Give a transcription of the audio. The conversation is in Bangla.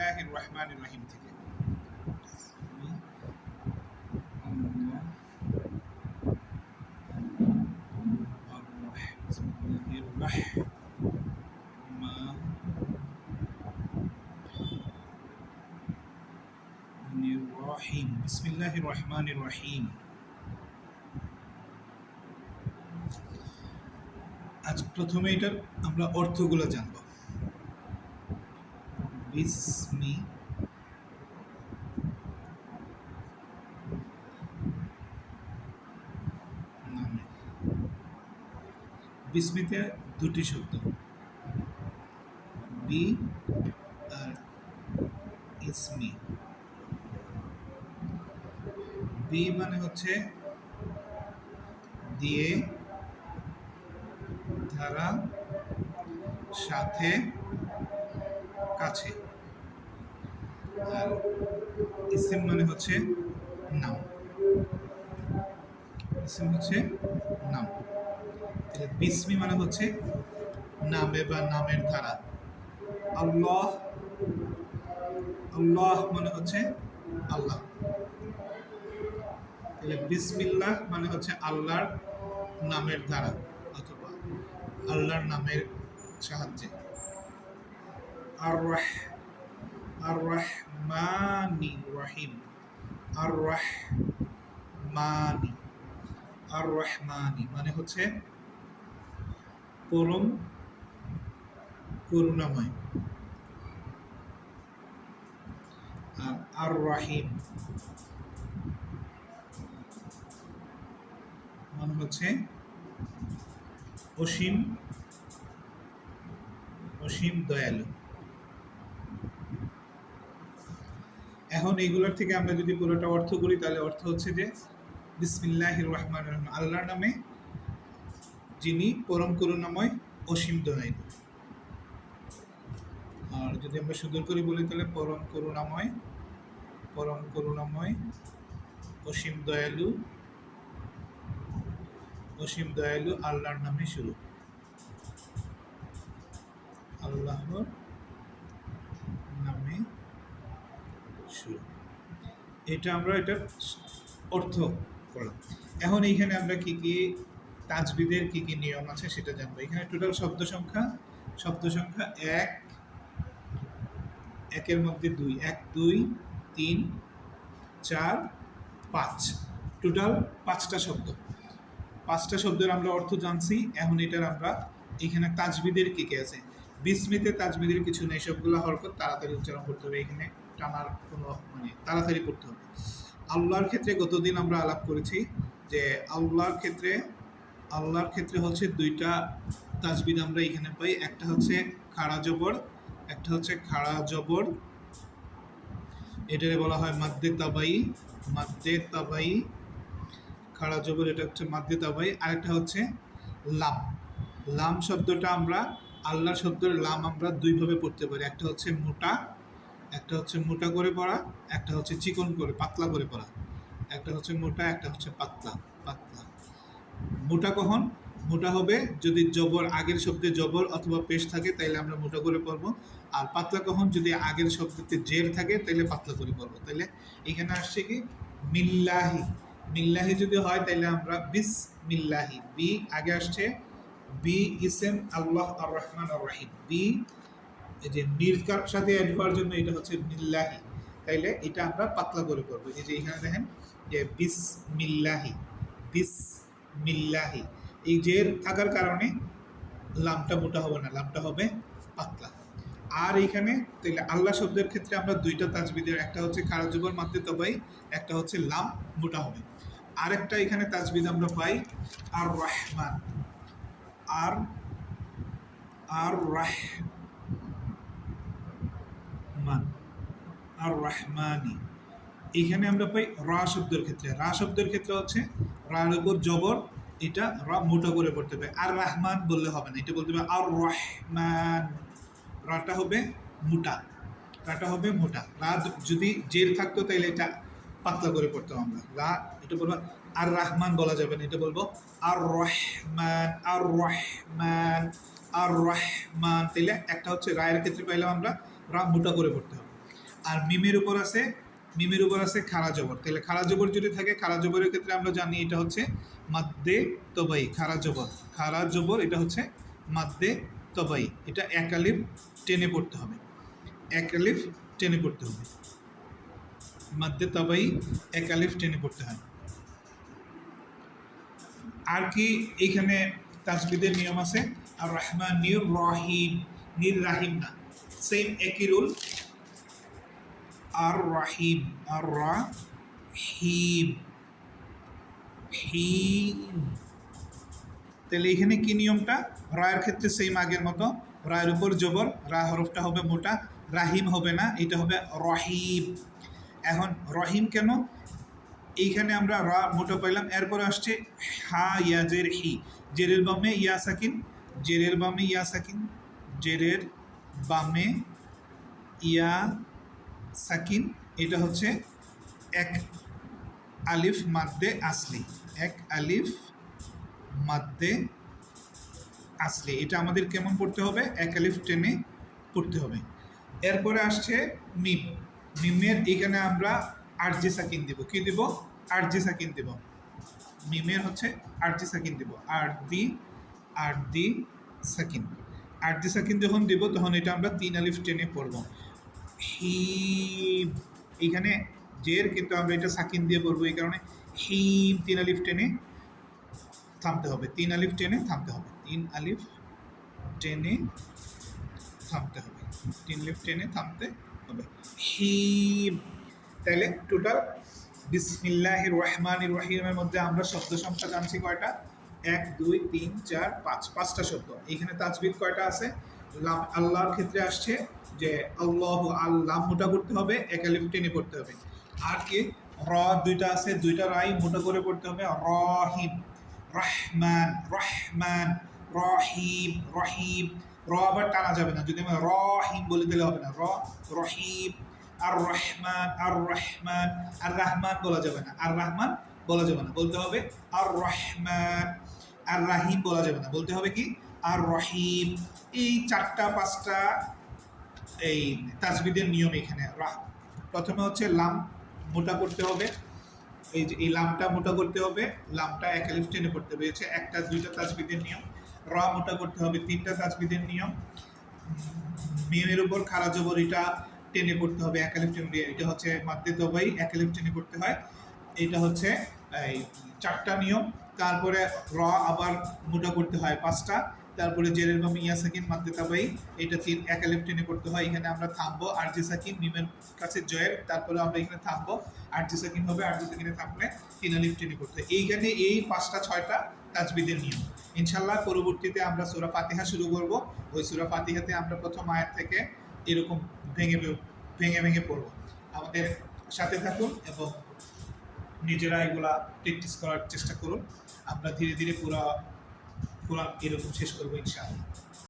বিসমিল্লাহির রহমানির রহিম থেকে। রহিম। আজ প্রথমে এটার আমরা অর্থগুলো জানব। বিসমি বিস্মিতে দুটি শব্দ। বি আর ইসমি বি মানে হচ্ছে দিয়ে ধারা সাথে কাছে। আর ইসিম মানে হচ্ছে নাম। ইসিম হচ্ছে নাম। তাহলে বিসমি মানে হচ্ছে নামে বা নামের ধারা। আল্লাহ আল্লাহ মানে হচ্ছে আল্লাহ। তাহলে বিসমিল্লাহ মানে হচ্ছে আল্লাহর নামের ধারা অথবা আল্লাহর নামের সাহায্যে। আর রাহ আর রহমানি রহিম আর রহমানি আর রহমানি মানে হচ্ছে পরম করুণাময়। আর আর রাহিম মানে হচ্ছে অসীম অসীম দয়ালু। এখন এইগুলোর থেকে আমরা যদি পুরোটা অর্থ করি, তাহলে অর্থ হচ্ছে যে বিসমিল্লাহ রহমান রহিম। আল্লাহর নামে যিনি পরম করুণাময় অসীম দয়ালু। আর যদি আমরা সুন্দর করে বলি, তাহলে পরম করুণাময় পরম করুণাময়, অসীম দয়ালু অসীম দয়ালু আল্লাহর নামে শুরু। আল্লাহর নামে শুরু এটা আমরা এটা অর্থ করলাম। এখন এইখানে আমরা কি কি তাজবিদের কি কি নিয়ম আছে সেটা জানব। এখানে টোটাল শব্দ সংখ্যা শব্দ সংখ্যা এক, একের মধ্যে দুই, এক, দুই, তিন, চার, পাঁচ। টোটাল পাঁচটা শব্দ। পাঁচটা শব্দের আমরা অর্থ জানছি, এখন এটার আমরা এখানে তাজবিদের কি কি আছে? বিস্মিতে তাজবিদের কিছু নেই, সবগুলো হরকত তাড়াতাড়ি উচ্চারণ করতে হবে এখানে। টানার কোনো মানে তাড়াতাড়ি পড়তে হবে। আল্লাহর ক্ষেত্রে গতদিন আমরা আলাপ করেছি যে আল্লাহর ক্ষেত্রে আল্লাহর ক্ষেত্রে হচ্ছে দুইটা তাজবিদ আমরা এখানে পাই। একটা হচ্ছে খাড়া জবর, একটা হচ্ছে খাড়া জবর। এটারে বলা হয় মাদ্দে তাবাই মাদ্দে তাবাই, খাড়া জবর এটা হচ্ছে মাদ্দে তাবাই। আরেকটা হচ্ছে লাম। লাম শব্দটা আমরা আল্লাহ শব্দের লাম আমরা দুইভাবে পড়তে পারি। একটা হচ্ছে মোটা একটা হচ্ছে মোটা করে পড়া, একটা হচ্ছে চিকন করে, পাতলা করে পড়া। একটা হচ্ছে মোটা, একটা হচ্ছে পাতলা পাতলা। মোটা কখন? মোটা হবে যদি জবর, আগের শব্দে জবর অথবা পেশ থাকে, তাইলে আমরা মোটা করে পড়ব। আর পাতলা কখন? যদি আগের শব্দতে জের থাকে, তাইলে পাতলা করে পড়ব। তাইলে এখানে আসছে কি? মিল্লাহি। মিল্লাহি যদি হয়, তাইলে আমরা বিস মিল্লাহি বি আগে আসছে, বি ইসেম আল্লাহ আর রহমান আর রাহিম বি যে মির্কার সাথে অ্যাড হওয়ার জন্য এটা হচ্ছে মিল্লাহি তাইলে এটা আমরা পাতলা করে পড়ব এই যে এখানে দেখেন যে বিস মিল্লাহি বিস মিল্লাহি এই জের থাকার কারণে লামটা মোটা হবে না, লামটা হবে পাতলা। আর এইখানে তাহলে আল্লাহ শব্দের ক্ষেত্রে আমরা দুইটা তাজবিদের একটা হচ্ছে খারাজবর মাদ্দে তবাই, একটা হচ্ছে লাম মোটা হবে। আরেকটা এখানে তাজবিদ আমরা পাই আর রহমান আর আর রহমান আর রহমানি এখানে আমরা পাই রা শব্দের ক্ষেত্রে। রা শব্দের ক্ষেত্রে হচ্ছে রার উপর জবর, এটা রা মোটা করে পড়তে হবে। আর রহমান বললে হবে না, এটা বলতে হবে আর রহমান রাটা হবে মোটা, রাটা হবে মোটা। রা যদি জের থাকতো তাহলে এটা পাতলা করে পড়তাম আমরা। রা, এটা বলব আর রহমান বলা যাবে না, এটা বলব আর রহমান আর রহমান আর রহমান তাইলে একটা হচ্ছে রায়ের ক্ষেত্রে পাইলাম আমরা রা মোটা করে পড়তে হবে। আর মিমের উপর আছে, মিমের উপর আছে খাড়া জবর। তাহলে খাড়া জবর যদি থাকে খাড়া জবরের ক্ষেত্রে আমরা জানি এটা হচ্ছে মাদ্দে তবাই খাড়া জবর। খাড়া জবর, এটা হচ্ছে মাদ্দে তবাই। এটা একালিফ টেনে পড়তে হবে। একালিফ টেনে পড়তে হবে। মাদ্দে তবাই একালিফ টেনে পড়তে হয়। আর কি এইখানে তাজবিদের নিয়ম আছে? আর রহমান নির রহিম। নির রাহিম না। সেম একই রুল। আর রাহিম আর রাহিম হিম তাহলে এখানে কি নিয়মটা? রায়ের ক্ষেত্রে সেম আগের মতো। রায়ের উপর জবর, রা হরফটা হবে মোটা, রাহিম হবে না, এটা হবে রহিম। এখন রহিম কেন? এইখানে আমরা রা মোটা পাইলাম, এরপর আসছে হা ইয়াজের হি। জেরের বামে ইয়া, সাকিন, জেরের বামে ইয়া, সাকিন, জেরের বামে ইয়া সাকিন, এটা হচ্ছে এক আলিফ মাদ্দে আসলি। এক আলিফ মাদ্দে আসলি। এটা আমাদের কেমন পড়তে হবে? এক আলিফ টেনে পড়তে হবে। এরপরে আসছে মিম। মিমের এখানে আমরা আরজি সাকিন দিব। কি দিব? আরজি সাকিন দিব। মিমের হচ্ছে আরজি সাকিন দিব। আর দি আর দি সাকিন। আর সাকিন যখন দিব, তখন এটা আমরা তিন আলিফ টেনে পড়ব। হিম এখানে জের কিন্তু আমরা এটা সাকিন দিয়ে পড়ব এই কারণে হিম তিন আলিফ টেনে থামতে হবে, তিন আলিফ টেনে থামতে হবে, তিন আলিফ টেনে থামতে হবে, তিন আলিফ টেনে থামতে হবে। হিম, তাহলে টোটাল বিসমিল্লাহ রহমান রহিমের মধ্যে আমরা শব্দ সংখ্যা জানছি কয়টা? এক, দুই, তিন, চার, পাঁচ, পাঁচটা শব্দ। এইখানে তাজবিদ কয়টা আছে? আল্লাহর ক্ষেত্রে আসছে যে আল্লাহ আল্লাহ মোটা করতে হবে একালিফ টেনে পড়তে হবে। আর কি? র দুইটা আছে, দুইটা রাই মোটা করে পড়তে হবে। রহিম, রহমান রহমান, রহিম রহিম। র আবার টানা যাবে না, যদি আমি রহিম বলে দিলে হবে না। র, রহিম, আর রহমান আর রহমান আর রহমান বলা যাবে না। আর রহমান বলা যাবে না। বলতে হবে আর রহমান, আর রাহিম বলা যাবে না। বলতে হবে কি? আর রহিম এই চারটা, পাঁচটা, এই তাজবিদের নিয়ম এখানে। প্রথমে হচ্ছে লাম মোটা করতে হবে। এই যে, এই লামটা মোটা করতে হবে। লামটা একালিফ টেনে করতে হবে। হচ্ছে একটা, দুইটা তাজবিদের নিয়ম। র মোটা করতে হবে, তিনটা তাজবিদের নিয়ম। মিমের উপর খারা জবর এটা টেনে পড়তে হবে একালিফ টেনে এটা হচ্ছে মাদ্দে দবাই একালিফ টেনে পড়তে হয়। এটা হচ্ছে এই চারটা নিয়ম। তারপরে র আবার মোটা করতে হয়, পাঁচটা। তারপরে জেরের বাম ইয়া সাকিন এটা তিন একালিফ টেনে করতে হয়। এখানে আমরা থামবো আর জি সাকিন মিমের কাছে জয়ের, তারপরে আমরা এখানে থামবো আর জি সাকিন হবে আর জি সাকিনে থামলে তিন আলিফ টেনে করতে হয়। এইখানে এই পাঁচটা, ছয়টা তাজবিদের নিয়ম। ইনশাল্লাহ পরবর্তীতে আমরা সুরা ফাতিহা শুরু করব। ওই সুরা ফাতিহাতে আমরা প্রথম আয়াত থেকে এরকম ভেঙে ভেঙে ভেঙে পড়ব। আমাদের সাথে থাকুন এবং নিজেরা এগুলা প্র্যাকটিস করার চেষ্টা করুন। আমরা ধীরে ধীরে পুরা পুরা এরকম শেষ করব ইনশাআল্লাহ।